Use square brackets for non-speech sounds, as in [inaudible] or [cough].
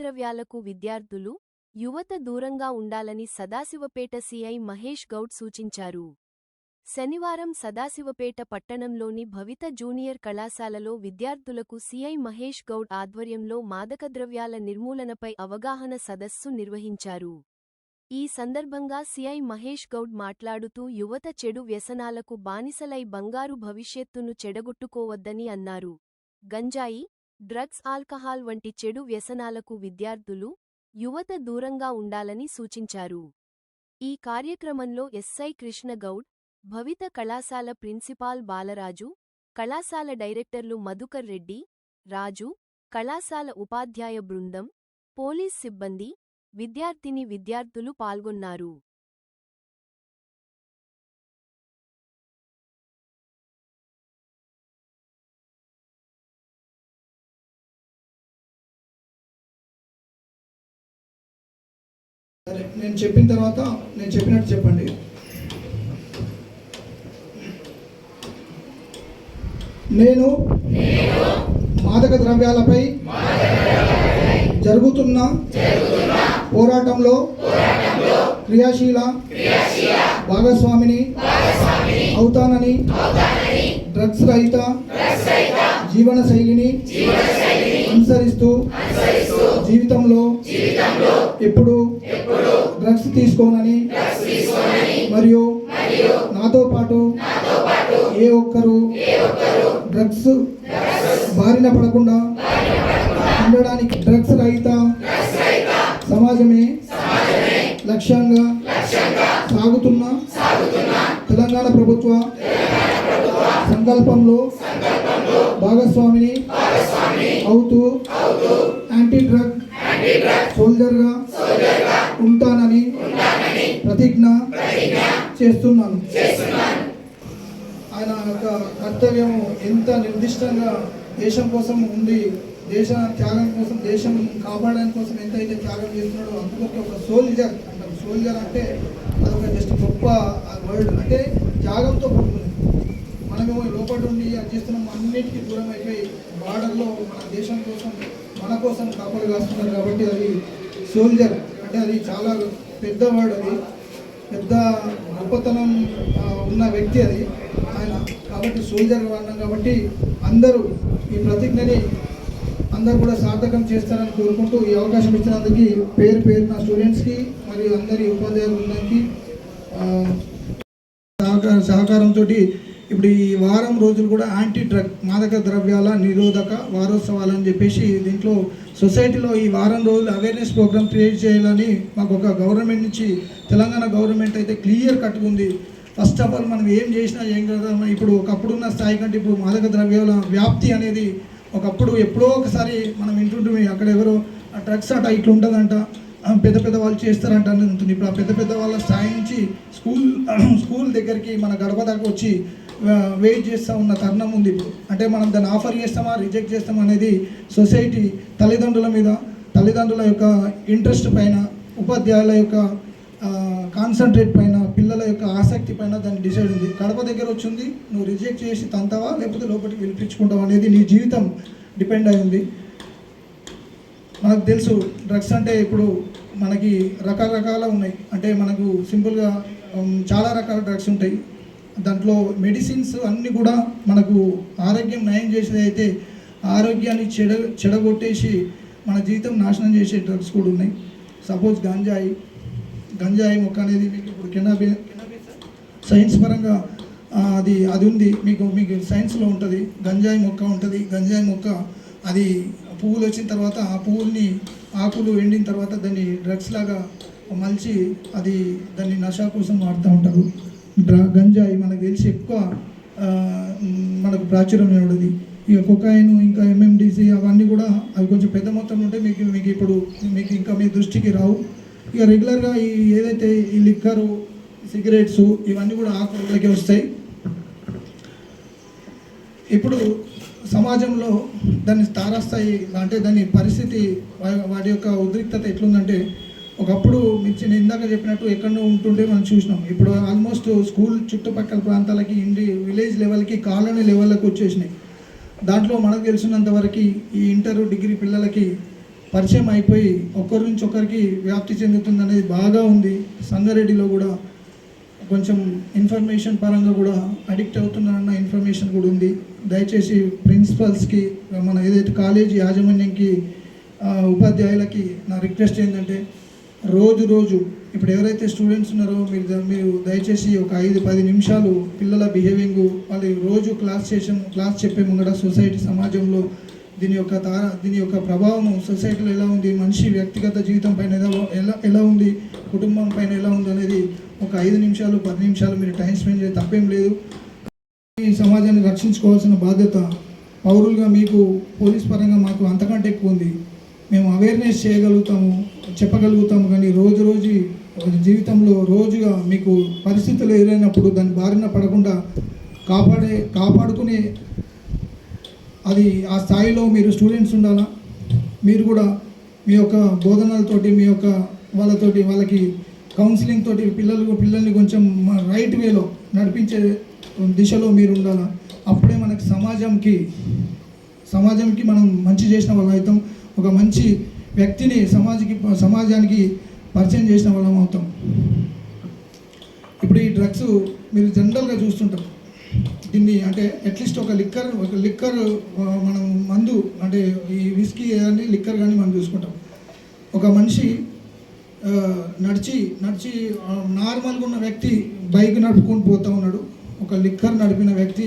మాదకద్రవ్యాలకు విద్యార్థులు యువత దూరంగా ఉండాలని సదాశివపేట సీఐ మహేష్ గౌడ్ సూచించారు. శనివారం సదాశివపేట పట్టణంలోని భవిత జూనియర్ కళాశాలలో విద్యార్థులకు సీఐ మహేష్ గౌడ్ ఆధ్వర్యంలో మాదకద్రవ్యాల నిర్మూలనపై అవగాహన సదస్సు నిర్వహించారు. ఈ సందర్భంగా సీఐ మహేష్ గౌడ్ మాట్లాడుతూ యువత చెడు వ్యసనాలకు బానిసలై బంగారు భవిష్యత్తును చెడగొట్టుకోవద్దని అన్నారు. గంజాయి డ్రగ్స్ ఆల్కహాల్ వంటి చెడు వ్యసనాలకు విద్యార్థులు యువత దూరంగా ఉండాలని సూచించారు. ఈ కార్యక్రమంలో ఎస్ఐ కృష్ణగౌడ్ భవిత కళాశాల ప్రిన్సిపాల్ బాలరాజు కళాశాల డైరెక్టర్లు మధుకర్ రెడ్డి రాజు కళాశాల ఉపాధ్యాయ బృందం పోలీస్ సిబ్బంది విద్యార్థిని విద్యార్థులు పాల్గొన్నారు. సరే నేను చెప్పిన తర్వాత నేను చెప్పినట్టు చెప్పండి. నేను మాదక ద్రవ్యాలపై జరుగుతున్న పోరాటంలో క్రియాశీల భాగస్వామిని అవుతానని డ్రగ్స్ రహిత జీవన శైలిని అనుసరిస్తూ జీవితంలో ఎప్పుడు డ్రగ్స్ తీసుకోనని మరియు నాతో పాటు ఏ ఒక్కరు డ్రగ్స్ బారిన పడకుండా ఉండడానికి డ్రగ్స్ రహిత సమాజమే లక్ష్యంగా సాగుతున్న తెలంగాణ ప్రభుత్వ సంకల్పంలో భాగస్వామిని అవుతూ యాంటీ డ్రగ్ సోల్జర్గా ఉంటానని ప్రతిజ్ఞ చేస్తున్నాను. ఆయన యొక్క కర్తవ్యం ఎంత నిర్దిష్టంగా దేశం కోసం ఉండి దేశ త్యాగం కోసం దేశం కాపాడడానికి కోసం ఎంతైతే త్యాగం చేస్తున్నాడో అందుకొక ఒక సోల్జర్ అంటారు. సోల్జర్ అంటే అదొక జస్ట్ గొప్ప వర్డ్. అంటే త్యాగంతో కూడుకుంది మనమేమో లోపల ఉండి అది చేస్తున్నాం అన్నిటికీ దూరం అయిపోయి బార్డర్లో మన దేశం కోసం మన కోసం కాపలు కాస్తున్నారు కాబట్టి అది సోల్జర్ అంటే అది చాలా పెద్ద వర్డ్ అది. పెద్ద గొప్పతనం ఉన్న వ్యక్తి అది ఆయన. కాబట్టి సోల్జర్ అన్నాం కాబట్టి అందరూ ఈ ప్రతిజ్ఞని అందరూ కూడా సార్థకం చేస్తారని కోరుకుంటూ ఈ అవకాశం ఇచ్చినందుకు పేరు పేరు నా స్టూడెంట్స్కి మరియు అందరి ఉపాధ్యాయుల బృందానికి సహకారంతో ఇప్పుడు ఈ వారం రోజులు కూడా యాంటీ డ్రగ్ మాదక ద్రవ్యాల నిరోధక వారోత్సవాలు అని చెప్పేసి దీంట్లో సొసైటీలో ఈ వారం రోజులు అవేర్నెస్ ప్రోగ్రామ్ క్రియేట్ చేయాలని మాకు ఒక గవర్నమెంట్ నుంచి తెలంగాణ గవర్నమెంట్ అయితే క్లియర్ కట్టుకుంది ఫస్ట్ ఆఫ్ ఆల్ మనం ఏం చేసినా ఏం కదా ఇప్పుడు ఒకప్పుడున్న స్థాయి కంటే ఇప్పుడు మాదక ద్రవ్యాల వ్యాప్తి అనేది ఒకప్పుడు ఎప్పుడో ఒకసారి మనం వింటుంటే అక్కడ ఎవరో డ్రగ్స్ అట ఇట్లా ఉంటుందంట పెద్ద పెద్ద వాళ్ళు చేస్తారంట అని ఉంటుంది ఇప్పుడు ఆ పెద్ద పెద్ద వాళ్ళ స్థాయి నుంచి స్కూల్ [clears throat] స్కూల్ దగ్గరికి మన గడప దాకా వచ్చి వెయిట్ చేస్తూ ఉన్న తరుణం ఉంది ఇప్పుడు. అంటే మనం దాన్ని ఆఫర్ చేస్తామా రిజెక్ట్ చేస్తామా అనేది సొసైటీ తల్లిదండ్రుల మీద తల్లిదండ్రుల యొక్క ఇంట్రెస్ట్ పైన ఉపాధ్యాయుల యొక్క కాన్సన్ట్రేట్ పైన పిల్లల యొక్క ఆసక్తి పైన దాన్ని డిసైడ్ ఉంది. కడప దగ్గర వచ్చింది నువ్వు రిజెక్ట్ చేసి తంతావా లేకపోతే లోపలికి పిలిపించుకుంటావా అనేది నీ జీవితం డిపెండ్ అయి ఉంది. మనకు తెలుసు డ్రగ్స్ అంటే ఇప్పుడు మనకి రకరకాల ఉన్నాయి. అంటే మనకు సింపుల్గా చాలా రకాల డ్రగ్స్ ఉంటాయి. దాంట్లో మెడిసిన్స్ అన్నీ కూడా మనకు ఆరోగ్యం నయం చేసేది అయితే ఆరోగ్యాన్ని చెడ చెడగొట్టేసి మన జీవితం నాశనం చేసే డ్రగ్స్ కూడా ఉన్నాయి. సపోజ్ గంజాయి. గంజాయి మొక్క అనేది మీకు ఇప్పుడు కెనాబి సైన్స్ పరంగా అది అది ఉంది. మీకు మీకు సైన్స్లో ఉంటుంది. గంజాయి మొక్క ఉంటుంది. గంజాయి మొక్క అది పువ్వులు వచ్చిన తర్వాత ఆ పువ్వుల్ని ఆకులు ఎండిన తర్వాత దాన్ని డ్రగ్స్ లాగా మలిచి అది దాన్ని నషా కోసం వాడుతూ ఉంటారు. డ్రా గంజాయి మనకు తెలిసి ఎక్కువ మనకు ప్రాచుర్యం ఉండదు ఇక కొకాయిన్ ఇంకా ఎంఎండిసి అవన్నీ కూడా అవి కొంచెం పెద్ద మొత్తంలో ఉంటే మీకు మీకు ఇప్పుడు మీకు ఇంకా మీ దృష్టికి రావు. ఇక రెగ్యులర్గా ఈ ఏదైతే ఈ లిక్కరు సిగరెట్స్ ఇవన్నీ కూడా ఆకులకి వస్తాయి. ఇప్పుడు సమాజంలో దాని తారాస్థాయి అంటే దాని పరిస్థితి వాటి యొక్క ఉద్రిక్తత ఎట్లుందంటే ఒకప్పుడు మించి నేను ఇందాక చెప్పినట్టు ఎక్కడో ఉంటుండే మనం చూసినాం. ఇప్పుడు ఆల్మోస్ట్ స్కూల్ చుట్టుపక్కల ప్రాంతాలకి ఇండి విలేజ్ లెవెల్కి కాలనీ లెవెల్కి వచ్చేసినాయి. దాంట్లో మనకు తెలిసినంత వరకు ఈ ఇంటర్ డిగ్రీ పిల్లలకి పరిచయం అయిపోయి ఒకరి నుంచి ఒకరికి వ్యాప్తి చెందుతుంది అనేది బాగా ఉంది. సంగారెడ్డిలో కూడా కొంచెం ఇన్ఫర్మేషన్ పరంగా కూడా అడిక్ట్ అవుతున్నారన్న ఇన్ఫర్మేషన్ కూడా ఉంది. దయచేసి ప్రిన్సిపల్స్కి మన ఏదైతే కాలేజీ యాజమాన్యంకి ఉపాధ్యాయులకి నా రిక్వెస్ట్ ఏంటంటే రోజు రోజు ఇప్పుడు ఎవరైతే స్టూడెంట్స్ ఉన్నారో మీరు మీరు దయచేసి ఒక ఐదు పది నిమిషాలు పిల్లల బిహేవింగ్ వాళ్ళు రోజు క్లాస్ చేసిన క్లాస్ చెప్పే ముంగడ సొసైటీ సమాజంలో దీని యొక్క తార దీని యొక్క ప్రభావం సొసైటీలో ఎలా ఉంది మనిషి వ్యక్తిగత జీవితం పైన ఎలా ఎలా ఎలా ఉంది కుటుంబం పైన ఎలా ఉంది అనేది ఒక ఐదు నిమిషాలు పది నిమిషాలు మీరు టైం స్పెండ్ చేయ తప్పేం లేదు. ఈ సమాజాన్ని రక్షించుకోవాల్సిన బాధ్యత పౌరులుగా మీకు పోలీస్ పరంగా మాకు అంతకంటే ఎక్కువ ఉంది. మేము అవేర్నెస్ చేయగలుగుతాము. చెప్పగలుగుతాము కానీ రోజు రోజు జీవితంలో రోజుగా మీకు పరిస్థితులు ఎదురైనప్పుడు దాని బారిన పడకుండా కాపాడే కాపాడుకునే అది ఆ స్థాయిలో మీరు స్టూడెంట్స్ ఉండాలా? మీరు కూడా మీ యొక్క బోధనలతోటి మీ యొక్క వాళ్ళతోటి వాళ్ళకి కౌన్సిలింగ్ తోటి పిల్లలు పిల్లల్ని కొంచెం రైట్ వేలో నడిపించే దిశలో మీరు ఉండాలా? అప్పుడే మనకి సమాజంకి సమాజంకి మనం మంచి చేసిన వాళ్ళ అవుతాం. ఒక మంచి వ్యక్తిని సమాజకి సమాజానికి పరిచయం చేసిన వాళ్ళం అవుతాం. ఇప్పుడు ఈ డ్రగ్స్ మీరు జనరల్గా చూస్తుంటారు. దీన్ని అంటే అట్లీస్ట్ ఒక లిక్కర్ ఒక లిక్కర్ మనం మందు అంటే ఈ విస్కీ కానీ లిక్కర్ కానీ మనం చూసుకుంటాం. ఒక మనిషి నడిచి నడిచి నార్మల్గా ఉన్న వ్యక్తి బైక్ నడుపుకొని పోతూ ఉన్నాడు. ఒక లిక్కర్ నడిపిన వ్యక్తి